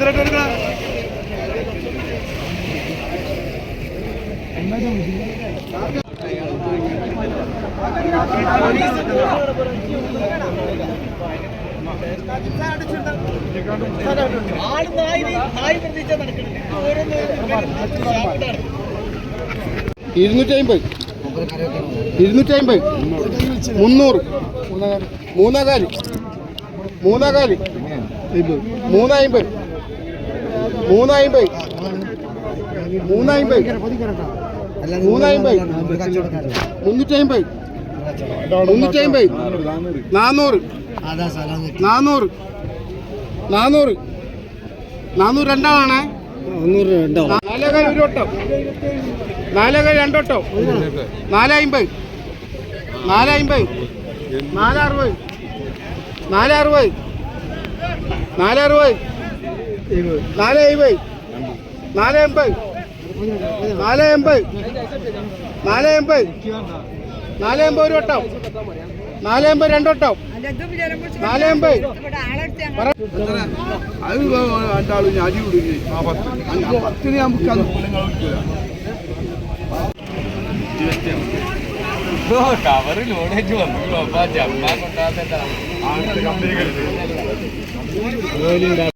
దగ్గర ആൾ നായി നായി പ്രതീക്ഷ ഓരോന്ന് ഇരുന്നൂറ്റി അമ്പത് ഇരുന്നൂറ്റി അമ്പത് മുന്നൂറ്. മൂന്നേകാൽ. മൂന്നേകാൽ. മൂന്നമ്പത് മൂന്നമ്പത് മൂന്നമ്പത് മൂന്നമ്പത് മുന്നൂറ്റി അമ്പത് മുന്നൂറ്റി അമ്പത് നാന്നൂറ്. നാന്നൂറ്. നാന്നൂറ്. നാന്നൂറ് രണ്ടാളാണേ നാലേകാൽ ഒരു വട്ടം നാലേകാൽ രണ്ടോട്ടം. നാല് അമ്പത് നാല് അമ്പത് നാല് നാല് അറുപത് നാല് അമ്പത് നാല് എൺപത് നാല് എൺപത് നാല് എൺപത് ഒരു വട്ടം. നാല് എൺപത് രണ്ടോട്ടം നാല് എൺപത് അത് രണ്ടാളും പത്തിന് നമുക്ക് കവറ് ലോഡേറ്റ് വന്നു